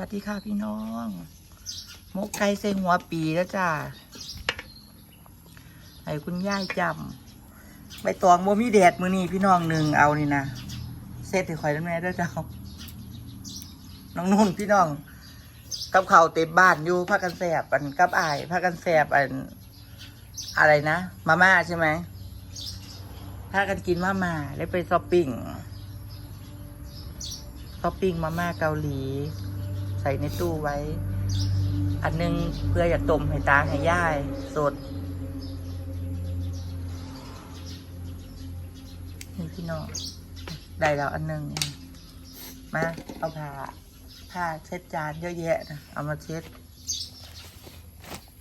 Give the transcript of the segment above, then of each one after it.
วัสดีค่ะพี่น้องมกไก่ใส่หัวปีแล้วจ้าให้คุณย่ายจำใบตองโมมีแดดมือนี่พี่น้องหนึ่งเอานี่นะเซตถือข่อยแล้วแม่เด้วยเจ้าน้องนุ่นพี่น้องกับเขาเต็มบ้านอยู่พักกันแสบอันกับอายพักกันแสบอันอะไรนะมาม่าใช่ไหมพากันกินมาม่าแล้วไปช้อปปิ้งช้อปปิ้งมาม่าเกาหลี ใส่ในตู้ไว้ อันหนึงเพื่ออยากต้มให้ตาให้ย่ายสดนี่พี่น้องได้แล้วอันหนึงมาเอาผ้าผ้าเช็ดจานเยอะแยะนะเอามาเช็ด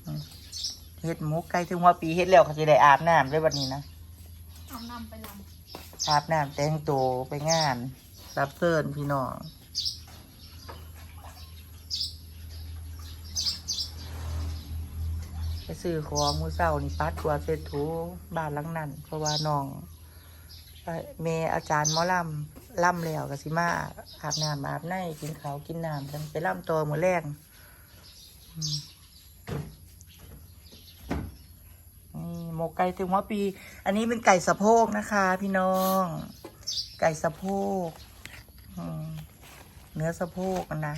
อืมเฮ็ดหมูไก่ถึงหัวปีเฮ็ดแล้วเขาจะได้อาบน้ำด้วยวันนี้นะเอานำไปลอาบน้ำแต่งตัวไปงาน รับเชิญพี่น้อง ไปซื้อของมือเศร้านี่ปัดกว่าเสร็จถูบ้านหลังนั้น เพราะว่าน้องเอ่อเมอาจารย์มอลำล่ำแล้วก็สิมาอาบน้ำอาบในกินเขากินน้ำกันไปล่ำตัวมือแรงอืมนี่หมกไก่ถึงหัวปี อันนี้เป็นไก่สะโพกนะคะ พี่น้อง ไก่สะโพกเนื้อสะโพกนะ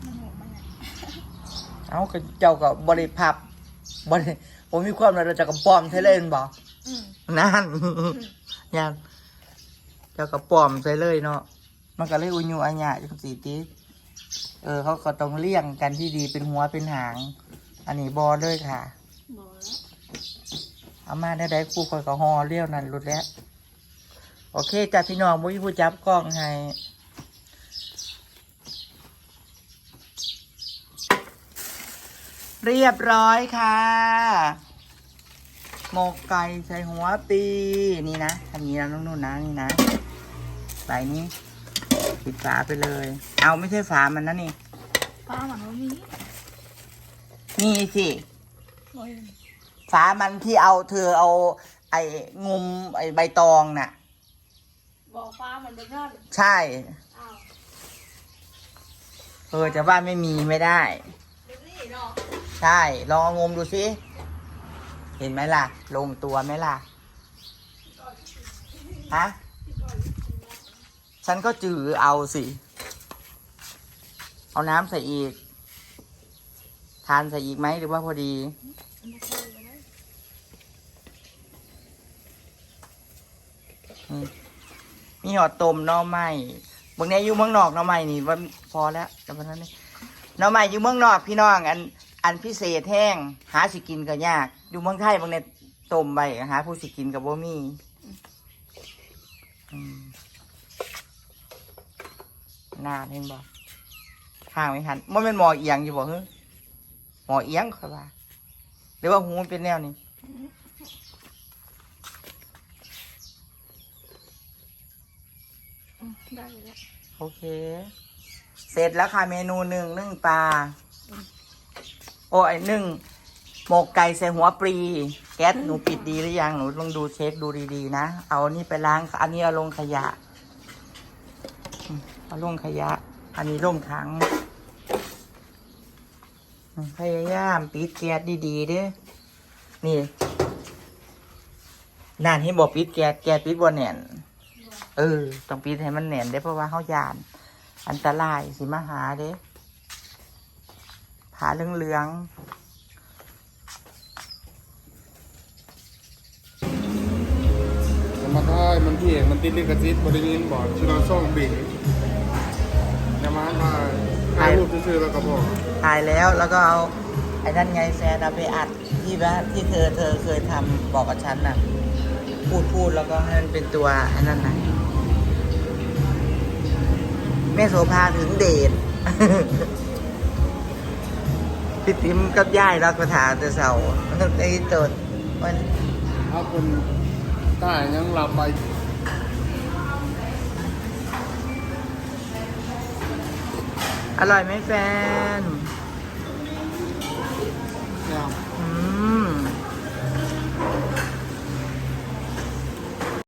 ำมันหกมันอะ เอาก็เจ้าก็บริพับบริผมมีความเราจะกับป้อมใช่เล่นบอกอืมนั่นยันเจ้ากับป้อมใช่เลยเนาะมันก็เลยอุญญูอัญญะจังสีติเออ เขาก็ต้องเลี่ยงกันที่ดีเป็นหัวเป็นหาง อันนี้บอเลยค่ะบอกแล้วเอามาได้ได้ครู่คอยกับฮอเลี้ยวนั่นรุดแล้ว โอเคจ้ะพี่น้องมุ้ยผู้จับกล้องให้ เรียบร้อยค่ะ หมกไก่ใส่หัวปีนี่นะทำนี้นะน้องนุ่นนะนี่นะใส่นี้ปิดฝาไปเลย เอาไม่ใช่ฝามันนะนี่ป้ามันว่ามีนี่สิโอ้ยฝามันที่เอาเธอเอา ไอ้งุมไอ้ใบตองน่ะบอกป้ามันเป็นนั่นใช่อ้าวเออจะว่าไม่มีไม่ได้เป็นนี่เนาะ ใช่ ลองเอางมดูสิเห็นไหมล่ะ ลงตัวไหมล่ะฮะฉันก็จือเอาสิ เอาน้ำใส่อีก ทานใส่อีกไหมหรือว่าพอดีมีหอดต้มหน่อไม้บางเนี้ยอยู่เมืองนอกน่อไม้นี่ว่าพอแล้วแต่วันนั้นนี่น่อไม้อยู่เมืองนอกพี่น้องอัน อันพิเศษแห้งหาสิกินก็ยาก อยู่เมืองไทยบางเนี้ยต้มใบหาผู้สิกินกับบ่มีอืมนานเห็นบ่ข้างไม่หันมันเป็นหมอเอียงอยู่บ่เฮ้หมอเอียงค่อยว่าหรือว่าหูมันเป็นแนวนี้อืมได้แล้วโอเค เสร็จแล้วค่ะเมนูหนึ่งนึ่งปลา โอ้ยนึ่งหมกไก่ใส่หัวปลี แก๊สหนูปิดดีหรือยังหนูลองดูเช็คดูดีๆนะ เอานนี้ไปล้าง อันนี้เอาลงขยะ เอาลงขยะ อันนี้ลงถังพยายามปิดแก๊สดีๆเด้อนี่นานให้บอกปิดแก๊สแก๊สปิดบนแน่น เออ ต้องปิดให้มันแน่นได้เพราะว่าเขายาน อันตรายสิมาหาเด้ ผาเหลืองมันมาท่ายมันเพียงมันติดลิขสิทธิ์บริเวณบอร์ดชิลาซ่องบิงอย่ามาถ่ายถ่ายรูปซื่อๆแล้วก็บอกๆถ่ายแล้วแล้วก็เอาไอ้นั่นไงแซนเอาไปอัดที่ว่าที่เธอเธอเคยทำบอกกับฉันน่ะ พูดพูดแล้วก็ให้มันเป็นตัวไอ้นั่นน่ะแม่โสภาถึงเดท พี่ติ๋มกับย่ายรักกระถาแต่เสาไอ้ตดมันถ้าคนใต้ยังหลับไปอร่อยไหมแฟนเนี่ยอืม